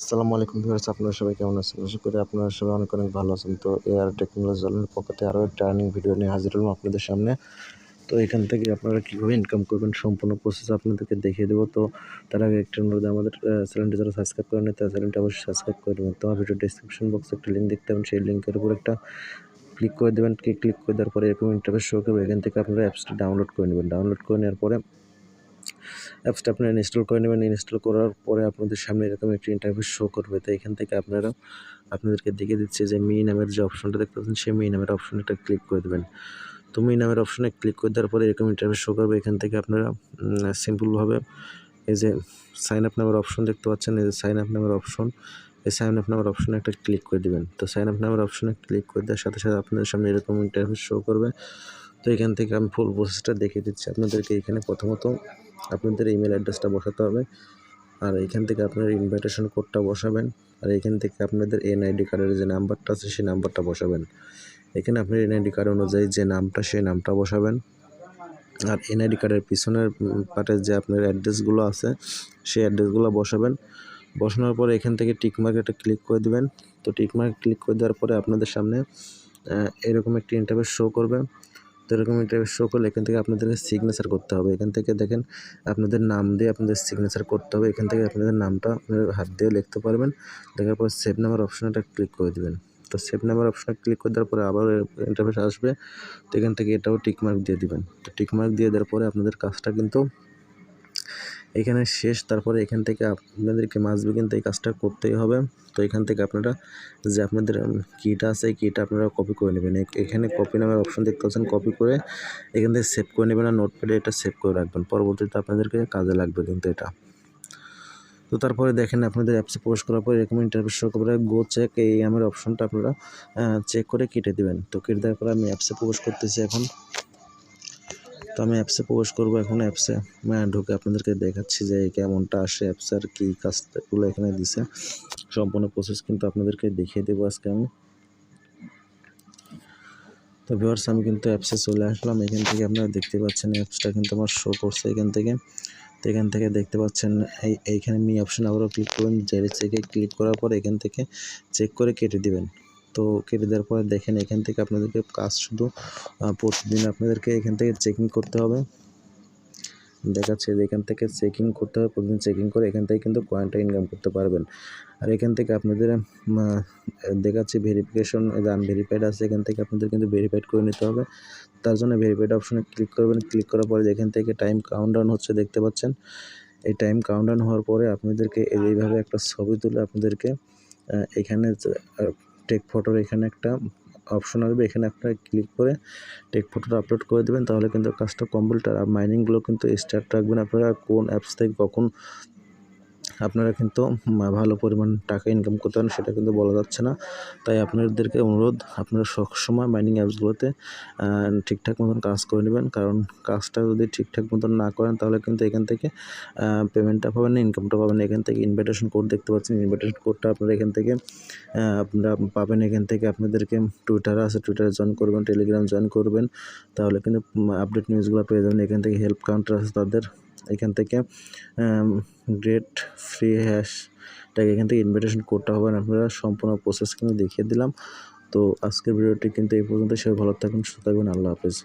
আসসালামু আলাইকুম ভিউয়ার্স, আপনারা সবাই কেমন আছেন? আশা করি আপনারা সবাই অনেক অনেক ভালো আছেন। তো এআর টেকনোলজি জলের পক্ষ থেকে আরও একটা আর্নিং ভিডিও নিয়ে হাজির হলাম আপনাদের সামনে। তো এখান থেকে আপনারা কীভাবে ইনকাম করবেন সম্পূর্ণ প্রসেস আপনাদেরকে দেখিয়ে দেবো। তো তার আগে একটা অনুরোধ আমাদের চ্যানেলটি যারা সাবস্ক্রাইব করেন তার চ্যানেলটি অবশ্যই সাবস্ক্রাইব করে দেবেন তো আমার ভিডিও ডিসক্রিপশন বক্সে একটা লিঙ্ক দেখতে পাবেন। সেই লিঙ্কের উপর একটা ক্লিক করে দেবেন। ক্লিক করে দেওয়ার পরে এরকম ইন্টারফেস শো করবে। এখান থেকে আপনারা অ্যাপসটা ডাউনলোড করে নেবেন। ডাউনলোড করে নেওয়ার পরে অ্যাপসটা আপনারা ইনস্টল করে নেবেন। ইনস্টল করার পরে আপনাদের সামনে এরকম একটি ইন্টারভিউ শো করবে। তো এখান থেকে আপনারা আপনাদেরকে দেখে দিচ্ছে যে মি নামের যে অপশনটা দেখতে পাচ্ছেন, সেই মি নামের অপশনটা ক্লিক করে দেবেন। তো মি নামের অপশনে ক্লিক করে দেওয়ার পরে এরকম ইন্টারভিউ শো করবে। এখান থেকে আপনারা সিম্পলভাবে এই যে সাইন আপ নামের অপশন দেখতে পাচ্ছেন। এই যে সাইন আপ নামের অপশন এই সাইন আপ নামের অপশনে একটা ক্লিক করে দেবেন। তো সাইন আপ নামের অপশনে ক্লিক করে দেওয়ার সাথে সাথে আপনাদের সামনে এরকম ইন্টারভিউ শো করবে। তো এখান থেকে আমি ফুল প্রসেসটা দেখিয়ে দিচ্ছি। আপনাদেরকে এখানে প্রথমত আপনাদের ইমেল অ্যাড্রেসটা বসাতে হবে। আর এখান থেকে আপনার ইনভাইটেশন কোডটা বসাবেন। আর এখান থেকে আপনাদের এনআইডি কার্ডের যে নাম্বারটা আছে, সেই নাম্বারটা বসাবেন। এখানে আপনার এনআইডি কার্ড অনুযায়ী যে নামটা, সেই নামটা বসাবেন। আর এনআইডি কার্ডের পিছনের পাটে যে আপনার অ্যাড্রেসগুলো আছে, সেই অ্যাড্রেসগুলো বসাবেন। বসানোর পরে এখান থেকে টিকমার্ক একটা ক্লিক করে দেবেন। তো টিকমার্ক ক্লিক করে দেওয়ার পরে আপনাদের সামনে এরকম একটি ইন্টারভিউ শো করবে। তো এরকম ইন্টারভিউ শো করলে এখান থেকে আপনাদেরকে সিগনেচার করতে হবে। এখান থেকে দেখেন আপনাদের নাম দিয়ে আপনাদের সিগনেচার করতে হবে। এখান থেকে আপনাদের নামটা আপনাদের হাত দিয়ে লিখতে পারবেন। দেখার পর সেভ নাম্বার অপশানটা ক্লিক করে দেবেন। তো সেভ নাম্বার অপশানে ক্লিক করে দেওয়ার পরে আবার ইন্টারফেস আসবে। তো এখান থেকে এটাও টিকমার্ক দিয়ে দেবেন। তো টিকমার্ক দিয়ে দেওয়ার পরে আপনাদের কাজটা কিন্তু এখানে শেষ, তারপরে এখান থেকে আপনাদেরকে মাসবে কিন্তু এই কাজটা করতেই হবে। তো এখান থেকে আপনারা যে আপনাদের কিটা আছে কিটা আপনারা কপি করে নেবেন। এখানে কপি নামের অপশন দেখতে পাচ্ছেন কপি করে এখান থেকে সেভ করে নেবেন আর নোটপ্যাডে এটা সেভ করে রাখবেন। পরবর্তীতে আপনাদেরকে কাজে লাগবে কিন্তু এটা। তো তারপরে দেখেন, আপনাদের অ্যাপসে প্রবেশ করার পর এরকম ইন্টারভিউ শো গো চেক এই আমার অপশনটা আপনারা চেক করে কেটে দেবেন। তো কেটে দেওয়ার পরে আমি অ্যাপসে প্রবেশ করতেছি এখন। তো আমি অ্যাপসে প্রবেশ করব এখন অ্যাপসে ঢুকে আপনাদেরকে দেখাচ্ছি যে কেমনটা আসে অ্যাপসের কী কাজগুলো এখানে দিছে। সম্পূর্ণ প্রসেস কিন্তু আপনাদেরকে দেখিয়ে দেবো আজকে আমি। তো ভিওয়ার্স আমি কিন্তু অ্যাপসে চলে আসলাম। এখান থেকে আপনারা দেখতে পাচ্ছেন অ্যাপসটা কিন্তু আমার শো করছে এখান থেকে। তো এখান থেকে দেখতে পাচ্ছেন, এই এইখানে মি অপশন আবারও ক্লিক করবেন জেরি চেকে ক্লিক করার পর এখান থেকে চেক করে কেটে দিবেন। তো কেটে দেওয়ার পরে দেখেন এখান থেকে আপনাদেরকে কাজ শুধু প্রতিদিন আপনাদেরকে এখান থেকে চেকিং করতে হবে। দেখাচ্ছে যে এখান থেকে চেকিং করতে হবে, প্রতিদিন চেকিং করে এখান থেকে কিন্তু কয়েনটা ইনকাম করতে পারবেন। আর এখান থেকে আপনাদের দেখাচ্ছে ভেরিফিকেশন আনভেরিফাইড আছে, এখান থেকে আপনাদের কিন্তু ভেরিফাইড করে নিতে হবে। তার জন্য ভেরিফাইড অপশনে ক্লিক করবেন। ক্লিক করার পরে এখান থেকে টাইম কাউন্টডাউন হচ্ছে দেখতে পাচ্ছেন। এই টাইম কাউন্টডাউন হওয়ার পরে আপনাদেরকে এইভাবে একটা ছবি তুলে আপনাদেরকে এখানে টেক ফটোর এখানে একটা অপশন আসবে। এখানে আপনারা ক্লিক করে টেক ফটোটা আপলোড করে দেবেন। তাহলে কিন্তু কাজটা কমপ্লিট আর মাইনিংগুলো কিন্তু স্টার্ট রাখবেন। আপনারা কোন অ্যাপস থেকে কখন আপনারা কিন্তু ভালো পরিমাণ টাকা ইনকাম করতে পারেন, সেটা কিন্তু বলা যাচ্ছে না। তাই আপনাদেরকে অনুরোধ, আপনারা সবসময় মাইনিং অ্যাপসগুলোতে ঠিকঠাক মতন কাজ করে নেবেন। কারণ কাজটা যদি ঠিকঠাক মতন না করেন, তাহলে কিন্তু এখান থেকে পেমেন্টটা পাবেন না ইনকামটা পাবেন এখান থেকে ইনভিটেশন কোড দেখতে পাচ্ছেন। ইনভিটেশন কোডটা আপনারা এখান থেকে আপনারা পাবেন। এখান থেকে আপনাদেরকে টুইটার আছে টুইটারে জয়েন করবেন টেলিগ্রাম জয়েন করবেন। তাহলে কিন্তু আপডেট নিউজগুলো পেয়ে যাবেন। এখান থেকে হেল্প কাউন্টার আছে তাদের। এখান থেকে গ্রেট ফ্রি হ্যাশটাকে এখান থেকে ইনভিটেশন করতে হবে। আপনারা সম্পূর্ণ প্রসেস কিন্তু দেখিয়ে দিলাম। তো আজকের ভিডিওটি কিন্তু এই পর্যন্ত সবাই ভালো থাকুন, সুস্থ থাকবেন আল্লাহ হাফেজ।